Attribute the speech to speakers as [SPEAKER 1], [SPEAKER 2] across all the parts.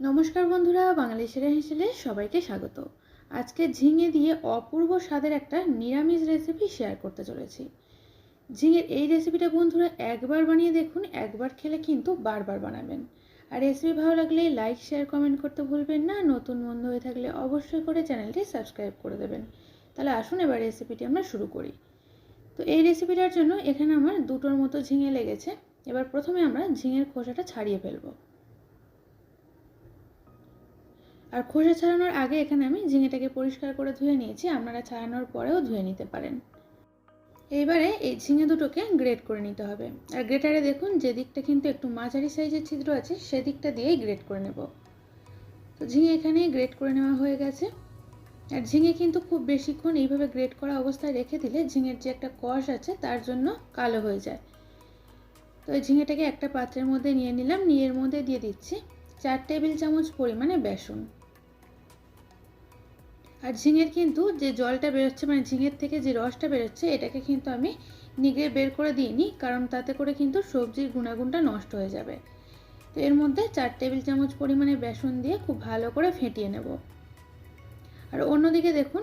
[SPEAKER 1] নমস্কার বন্ধুরা, বাঙালি সেরা হিসেবে সবাইকে স্বাগত। আজকে ঝিঙে দিয়ে অপূর্ব স্বাদের একটা নিরামিষ রেসিপি শেয়ার করতে চলেছি। ঝিঙের এই রেসিপিটা বন্ধুরা একবার বানিয়ে দেখুন, একবার খেলে কিন্তু বারবার বানাবেন। আর রেসিপি ভালো লাগলে লাইক শেয়ার কমেন্ট করতে ভুলবেন না। নতুন বন্ধু হয়ে থাকলে অবশ্যই করে চ্যানেলটি সাবস্ক্রাইব করে দেবেন। তাহলে আসুন এবার রেসিপিটি আমরা শুরু করি। তো এই রেসিপিটার জন্য এখানে আমার দুটোর মতো ঝিঙে লেগেছে। এবার প্রথমে আমরা ঝিঙের খোসাটা ছাড়িয়ে ফেলব। আর খোসা ছাড়ানোর আগে এখানে আমি ঝিঙেটাকে পরিষ্কার করে ধুয়ে নিয়েছি। আপনারা ছাড়ানোর পরেও ধুয়ে নিতে পারেন। এইবারে এই ঝিঙে দুটোকে গ্রেট করে নিতে হবে। আর গ্রেটারে দেখুন, যে দিকটা কিন্তু একটু মাঝারি সাইজের ছিদ্র আছে সেদিকটা দিয়েই গ্রেট করে নেব। তো ঝিঙে এখানে গ্রেট করে নেওয়া হয়ে গেছে। আর ঝিঙে কিন্তু খুব বেশিক্ষণ এইভাবে গ্রেট করা অবস্থায় রেখে দিলে ঝিঙের যে একটা কষ আছে, তার জন্য কালো হয়ে যায়। তো এই ঝিঙেটাকে একটা পাত্রের মধ্যে নিয়ে নিলাম, নিয়ে এর মধ্যে দিয়ে দিচ্ছি চার টেবিল চামচ পরিমাণে বেসন। আর ঝিঙের কিন্তু যে জলটা বেরোচ্ছে মানে ঝিঙের থেকে যে রসটা বেরোচ্ছে, এটাকে কিন্তু আমি নিগড়ে বের করে দিইনি, কারণ তাতে করে কিন্তু সবজির গুণাগুণটা নষ্ট হয়ে যাবে। তো এর মধ্যে চার টেবিল চামচ পরিমাণে বেসন দিয়ে খুব ভালো করে ফেটিয়ে নেব। আর অন্যদিকে দেখুন,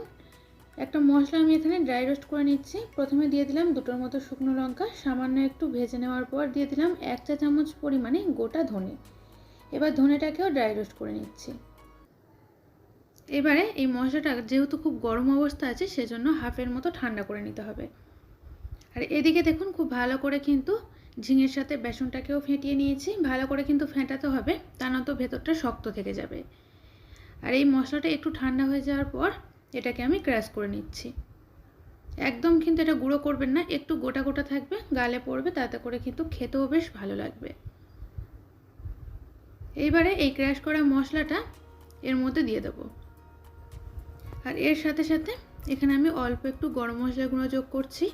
[SPEAKER 1] একটা মশলা আমি এখানে ড্রাই রোস্ট করে নিচ্ছি। প্রথমে দিয়ে দিলাম দুটোর মতো শুকনো লঙ্কা, সামান্য একটু ভেজে নেওয়ার পর দিয়ে দিলাম এক চা চামচ পরিমাণে গোটা ধনে। এবার ধনেটাকেও ড্রাই রোস্ট করে নিচ্ছি। এবারে এই মশলাটা যেহেতু খুব গরম অবস্থা আছে, সেজন্য হাফের মতো ঠান্ডা করে নিতে হবে। আর এদিকে দেখুন, খুব ভালো করে কিন্তু ঝিঙের সাথে বেসনটাকেও ফেটিয়ে নিয়েছি। ভালো করে কিন্তু ফেটাতে হবে, তা নয়তো ভেতরটা শক্ত থেকে যাবে। আর এই মশলাটা একটু ঠান্ডা হয়ে যাওয়ার পর এটাকে আমি ক্র্যাশ করে নিচ্ছি। একদম কিন্তু এটা গুঁড়ো করবেন না, একটু গোটা গোটা থাকবে, গালে পড়বে, তাতে করে কিন্তু খেতেও বেশ ভালো লাগবে। এইবারে এই ক্র্যাশ করা মশলাটা এর মধ্যে দিয়ে দেবো। আর এর সাথে সাথে এখানে আমি অল্প একটু গরম মশলা গুঁড়ো যোগ করছি।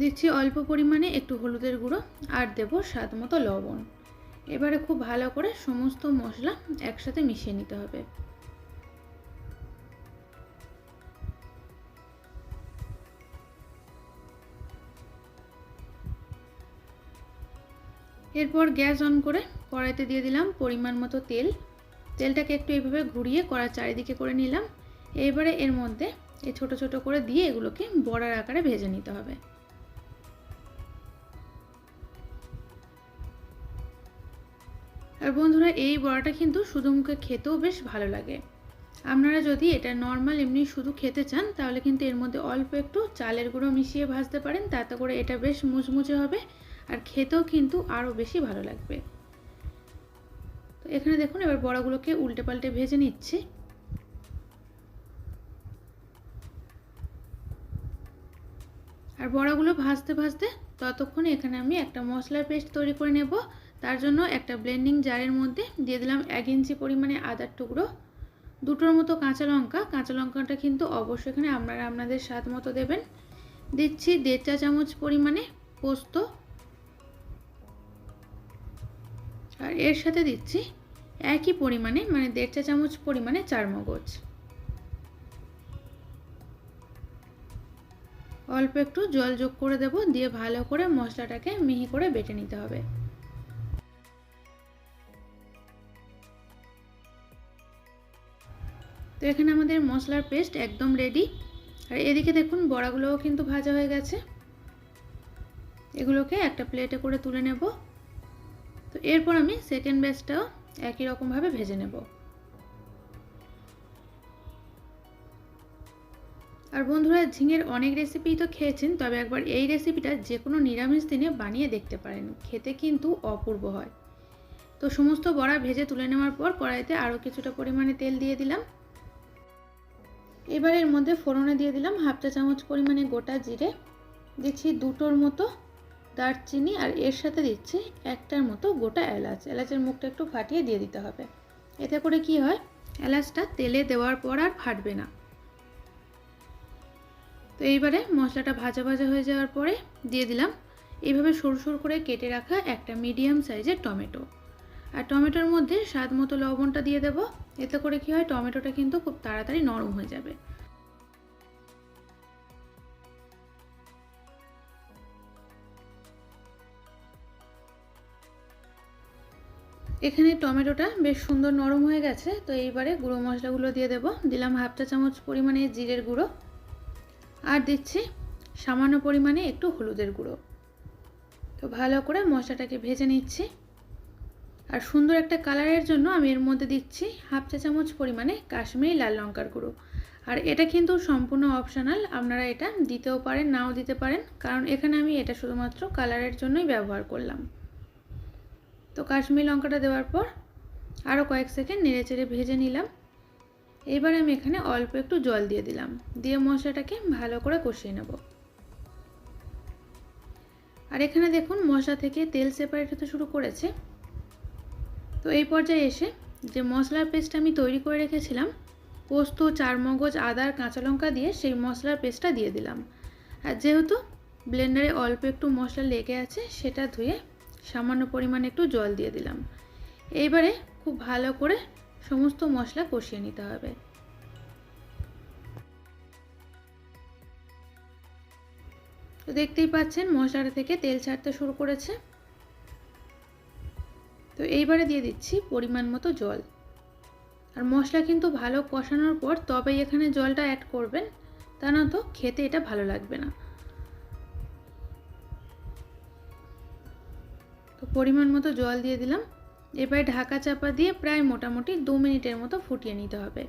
[SPEAKER 1] দিচ্ছি অল্প পরিমাণে একটু হলুদের গুঁড়ো আর দেব স্বাদ মতো লবণ। এবারে খুব ভালো করে সমস্ত মশলা একসাথে মিশিয়ে নিতে হবে। এরপর গ্যাস অন করে কড়াইতে দিয়ে দিলাম পরিমাণ মতো তেল। তেলটাকে একটু এইভাবে ঘুরিয়ে কড়ার চারিদিকে করে নিলাম। এবারে এর মধ্যে এই ছোট ছোট করে দিয়ে এগুলোকে বড়ার আকারে ভেজে নিতে হবে। আর বন্ধুরা, এই বড়াটা কিন্তু শুধু মুখে খেতেও বেশ ভালো লাগে। আপনারা যদি এটা নর্মাল এমনি শুধু খেতে চান, তাহলে কিন্তু এর মধ্যে অল্প একটু চালের গুঁড়ো মিশিয়ে ভাজতে পারেন। তাতে করে এটা বেশ মুচমুচে হবে আর খেতেও কিন্তু আরও বেশি ভালো লাগবে। এখানে দেখুন, এবার বড়াগুলোকে উল্টে পাল্টে ভেজে নিচ্ছি। আর বড়াগুলো ভাজতে ভাজতে ততক্ষণে এখানে আমি একটা মশলার পেস্ট তৈরি করে নেব। তার জন্য একটা ব্লেন্ডিং জারের মধ্যে দিয়ে দিলাম এক ইঞ্চি পরিমাণে আদার টুকরো, দুটোর মতো কাঁচা লঙ্কা। কাঁচা লঙ্কাটা কিন্তু অবশ্যই এখানে আপনারা আপনাদের স্বাদ মতো দেবেন। দিচ্ছি দেড় চা চামচ পরিমাণে পোস্ত। আর এর সাথে দিচ্ছি একই পরিমাণে মানে দেড় চা চামচ পরিমাণে চার মগজ। অল্প একটু জল যোগ করে দেব, দিয়ে ভালো করে মশলাটাকে মিহি করে বেটে নিতে হবে। তো এখানে আমাদের মশলার পেস্ট একদম রেডি আর এদিকে দেখুন, বড়াগুলোও কিন্তু ভাজা হয়ে গেছে। এগুলোকে একটা প্লেটে করে তুলে নেব। তো এরপর আমি সেকেন্ড ব্যাচটাও একই রকমভাবে ভেজে নেব। আর বন্ধুরা, ঝিঙের অনেক রেসিপি তো খেয়েছেন, তবে একবার এই রেসিপিটা যে কোনো নিরামিষ দিনে বানিয়ে দেখতে পারেন। খেতে কিন্তু অপূর্ব হয়। তো সমস্ত বড়া ভেজে তুলে নেওয়ার পর কড়াইতে আরও কিছুটা পরিমাণে তেল দিয়ে দিলাম। এবার এর মধ্যে ফোড়নে দিয়ে দিলাম হাফ চা চামচ পরিমাণে গোটা জিরে, দিচ্ছি দুটোর মতো দারচিনি আর এর সাথে দিচ্ছি একটার মতো গোটা এলাচ। এলাচের মুখটা একটু ফাটিয়ে দিয়ে দিতে হবে। এতে করে কি হয়? এলাচটা তেলে দেওয়ার পর আর ফাটবে না। তো এইবারে মশলাটা ভাজা ভাজা হয়ে যাওয়ার পরে দিয়ে দিলাম এইভাবে সরু সরু করে কেটে রাখা একটা মিডিয়াম সাইজের টমেটো। আর টমেটোর মধ্যে স্বাদ মতো লবণটা দিয়ে দেবো। এতে করে কি হয়? টমেটোটা কিন্তু খুব তাড়াতাড়ি নরম হয়ে যাবে। এখানে টমেটোটা বেশ সুন্দর নরম হয়ে গেছে, তো এইবারে গুঁড়ো মশলাগুলো দিয়ে দেব। দিলাম হাফ চা চামচ পরিমাণে জিরের গুঁড়ো। আর দিচ্ছি সামান্য পরিমাণে একটু হলুদের গুঁড়ো। তো ভালো করে মশলাটাকে ভেজে নিচ্ছি। আর সুন্দর একটা কালারের জন্য আমি এর মধ্যে দিচ্ছি হাফ চা চামচ পরিমাণে কাশ্মীরি লাল লঙ্কার গুঁড়ো। আর এটা কিন্তু সম্পূর্ণ অপশনাল, আপনারা এটা দিতেও পারেন, নাও দিতে পারেন, কারণ এখানে আমি এটা শুধুমাত্র কালারের জন্যই ব্যবহার করলাম। তো কাশ্মীর লঙ্কাটা দেওয়ার পর আরও কয়েক সেকেন্ড নেড়ে চেড়ে ভেজে নিলাম। এবার আমি এখানে অল্প একটু জল দিয়ে দিলাম। দিয়ে মশলাটাকে ভালো করে কষিয়ে নেব। আর এখানে দেখুন মশলা থেকে তেল সেপারেট হতে শুরু করেছে। তো এই পর্যায়ে এসে যে মশলার পেস্ট আমি তৈরি করে রেখেছিলাম, পোস্ত, চারমগজ আদার কাঁচা লঙ্কা দিয়ে সেই মশলার পেস্টটা দিয়ে দিলাম। আর যেহেতু ব্লেন্ডারে অল্প একটু মশলা লেগে আছে, সেটা ধুয়ে সামান্য পরিমাণে একটু জল দিয়ে দিলাম। এইবারে খুব ভালো করে সমস্ত মশলা কষিয়ে নিতে হবে। তো দেখতেই পাচ্ছেন মশলাটা থেকে তেল ছাড়তে শুরু করেছে। তো এইবারে দিয়ে দিচ্ছি পরিমাণ মতো জল। আর মশলা কিন্তু ভালো কষানোর পর তবেই এখানে জলটা অ্যাড করবেন, তা না তো খেতে এটা ভালো লাগবে না। তো পরিমাণ মতো জল দিয়ে দিলাম। এবারে ঢাকা চাপা দিয়ে প্রায় মোটামুটি দু মিনিটের মতো ফুটিয়ে নিতে হবে।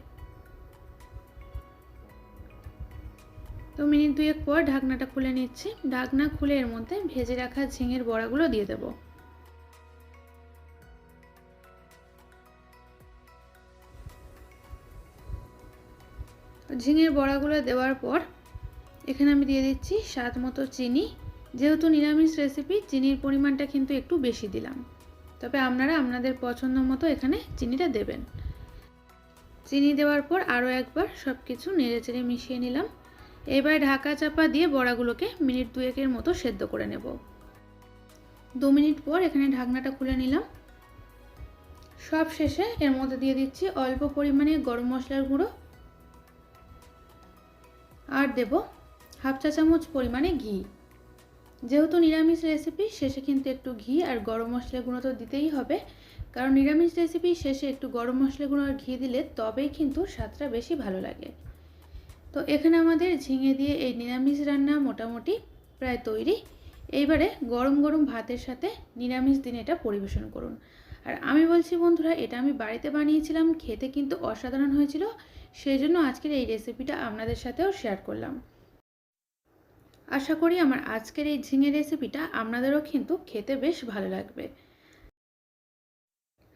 [SPEAKER 1] তো মিনিট দুয়েক পর ঢাকনাটা খুলে নিচ্ছি। ঢাকনা খুলে এর মধ্যে ভেজে রাখা ঝিঙের বড়াগুলো দিয়ে দেবো। ঝিঙের বড়াগুলো দেওয়ার পর এখানে আমি দিয়ে দিচ্ছি স্বাদ মতো চিনি। যেহেতু নিরামিষ রেসিপি চিনির পরিমাণটা কিন্তু একটু বেশি দিলাম। তবে আপনারা আপনাদের পছন্দ মতো এখানে চিনিটা দেবেন। চিনি দেওয়ার পর আরও একবার সব কিছু নেড়ে চেড়ে মিশিয়ে নিলাম। এবার ঢাকা চাপা দিয়ে বড়াগুলোকে মিনিট দুয়েকের মতো সেদ্ধ করে নেব। দু মিনিট পর এখানে ঢাকনাটা খুলে নিলাম। সব শেষে এর মধ্যে দিয়ে দিচ্ছি অল্প পরিমাণে গরম মশলার গুঁড়ো। আর দেব হাফ চা চামচ পরিমাণে ঘি। যেহেতু নিরামিষ রেসিপি শেষে কিন্তু একটু ঘি আর গরম মশলা গুঁড়ো তো দিতেই হবে। কারণ নিরামিষ রেসিপি শেষে একটু গরম মশলা গুঁড়ো আর ঘি দিলে তবেই কিন্তু স্বাদটা বেশি ভালো লাগে। তো এখানে আমাদের ঝিঙে দিয়ে এই নিরামিষ রান্না মোটামুটি প্রায় তৈরি। এইবারে গরম গরম ভাতের সাথে নিরামিষ দিনে এটা পরিবেশন করুন। আর আমি বলছি, বন্ধুরা, এটা আমি বাড়িতে বানিয়েছিলাম, খেতে কিন্তু অসাধারণ হয়েছিল। সেই জন্য আজকের এই রেসিপিটা আপনাদের সাথেও শেয়ার করলাম। আশা করি আমার আজকের এই ঝিঙে রেসিপিটা আপনাদেরও কিন্তু খেতে বেশ ভালো লাগবে।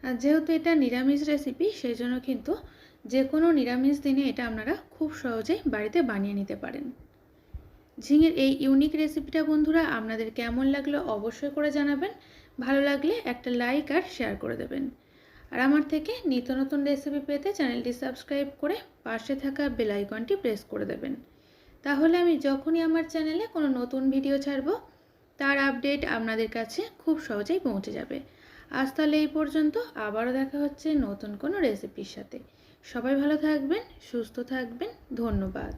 [SPEAKER 1] আর যেহেতু এটা নিরামিষ রেসিপি সেই জন্য কিন্তু যে কোনো নিরামিষ দিনে এটা আপনারা খুব সহজেই বাড়িতে বানিয়ে নিতে পারেন। ঝিঙের এই ইউনিক রেসিপিটা বন্ধুরা, আপনাদের কেমন লাগল অবশ্যই করে জানাবেন। ভালো লাগলে একটা লাইক আর শেয়ার করে দেবেন। আর আমার থেকে নিত্য নতুন রেসিপি পেতে চ্যানেলটি সাবস্ক্রাইব করে পাশে থাকা বেল আইকনটি প্রেস করে দেবেন। তাহলে আমি যখনই আমার চ্যানেলে কোনো নতুন ভিডিও ছাড়ব, তার আপডেট আপনাদের কাছে খুব সহজেই পৌঁছে যাবে। আজ তাহলে এই পর্যন্ত, আবারও দেখা হচ্ছে নতুন কোনো রেসিপির সাথে। সবাই ভালো থাকবেন, সুস্থ থাকবেন, ধন্যবাদ।